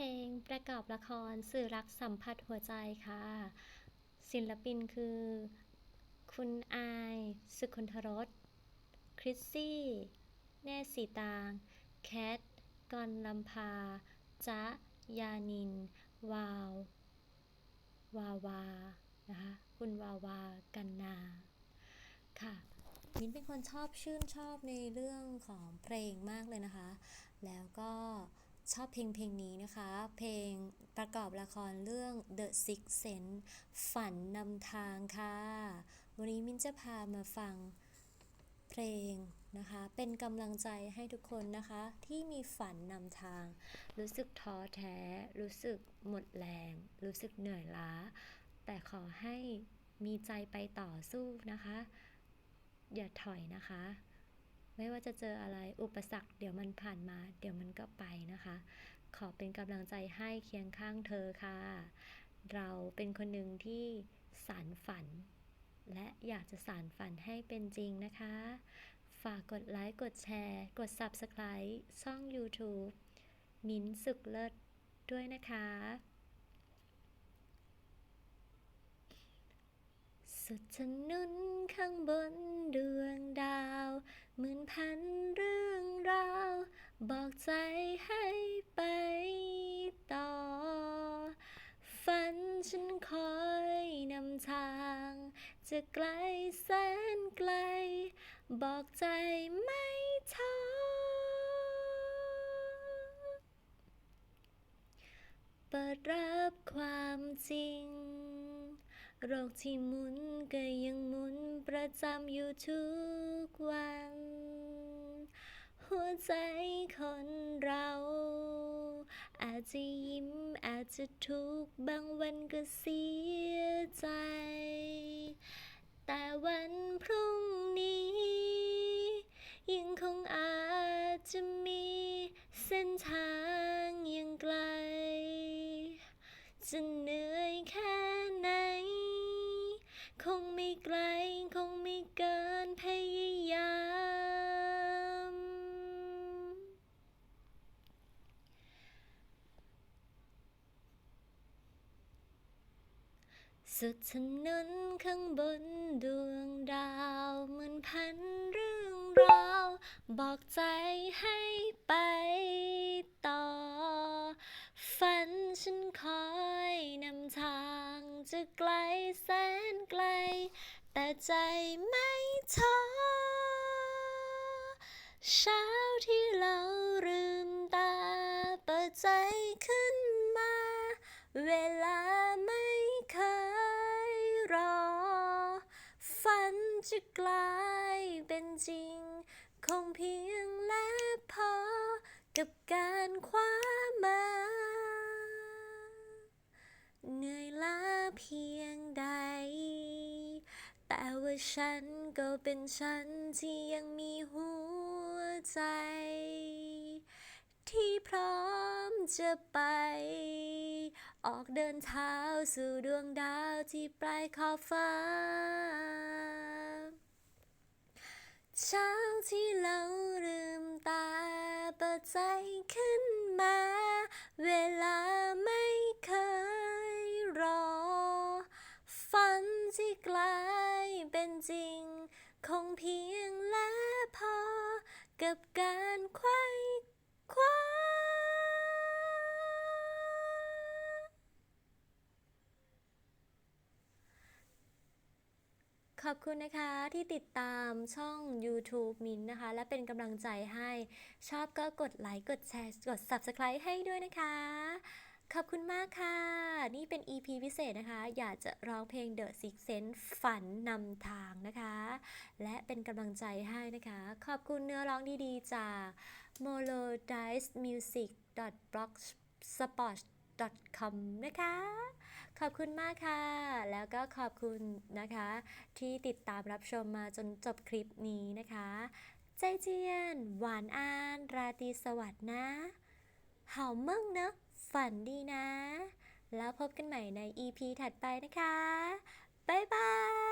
ลงประกอบละครสื่อรักสัมผัสหัวใจค่ะ ศิลปินคือ คุณอาย สุคนทรสคริสซี่เนตรสีตาง แคทกรลำพาจ๊ะยานิน วาว วาวา นะคะ คุณวาวา กันนา ค่ะมิ้นเป็นคนชอบชื่นชอบในเรื่องของเพลงมากเลยนะคะ แล้วก็ ชอบเพลงเพลงนี้นะคะ เพลงประกอบละครเรื่อง The Six Sense ฝันนำทางค่ะ วันนี้มิ้นจะพามาฟังเพลงนะคะ เป็นกำลังใจให้ทุกคนนะคะ ที่มีฝันนำทาง รู้สึกท้อแท้ รู้สึกหมดแรง รู้สึกเหนื่อยล้า แต่ขอให้มีใจไปต่อสู้นะคะ อย่าถอยนะคะ ไม่ว่าจะเจออะไรอุปสรรคเดี๋ยวมันผ่านมา เดี๋ยวมันก็ไปนะคะ ขอเป็นกำลังใจให้เคียงข้างเธอค่ะ เราเป็นคนหนึ่งที่สารฝัน และอยากจะสารฝันให้เป็นจริงนะคะ ฝากกดไลค์ กดแชร์ กด Subscribe ช่อง YouTube มิ้นสุขเลิศด้วยนะคะ สุดถนนข้างบนดวงดาวเหมือนพันเรื่องราว บอกใจให้ไปต่อ ฝันฉันคอยนำทาง จะไกลแสนไกล บอกใจไม่ท้อเปิดรับความจริง โรคที่หมุนก็ยังหมุนประจำอยู่ทุกวัน หัวใจคนเรา อาจจะยิ้มอาจจะทุกข์บางวันก็เสียใจ แต่วันพรุ่งนี้ ยังคงอาจจะมีเส้นทางยังไกลจะ สุดถนนข้างบนดวงดาวเหมือนพันเรื่องราว บอกใจให้ไปต่อ ฝันฉันคอยนำทางจะไกลแสนไกล แต่ใจไม่ท้อเช้าที่เราลืมตา เปิดใจขึ้นมา เวลา จะกลายเป็นจริง คงเพียงและพอ กับการคว้ามาเหนื่อยล้าเพียงใด แต่ว่าฉันก็เป็นฉันที่ยังมีหัวใจ ที่พร้อมจะไป ออกเดินเท้าสู่ดวงดาวที่ปลายขอบฟ้า เช้าที่เราลืมตาเปิดใจขึ้นมา เวลาไม่เคยรอ ฝันที่กลายเป็นจริง คงเพียงและพอ กับการไขว้คว้า อบคุณนะคะที่ติดตามช่อง YouTube มินนะคะ และเป็นกำลังใจให้ชอบก็กดไลค์กดแชร์กด Subscribe ให้ด้วยนะคะ ขอบคุณมากค่ะ นี่เป็น EP พิเศษนะคะ อยากจะร้องเพลง The Six Sense ฝันนำทางนะคะ และเป็นกำลังใจให้นะคะ ขอบคุณเนื้อร้องดีๆ จาก m o l o d i c e m u s i c b l o g s p o t .com นะคะ ขอบคุณมากค่ะ แล้วก็ขอบคุณนะคะ ที่ติดตามรับชมมาจนจบคลิปนี้นะคะ ใจเจียน หวานอาน ราตรีสวัสดิ์นะเห่ามึงเนะฝันดีนะ แล้วพบกันใหม่ใน EP ถัดไปนะคะ บ๊ายบาย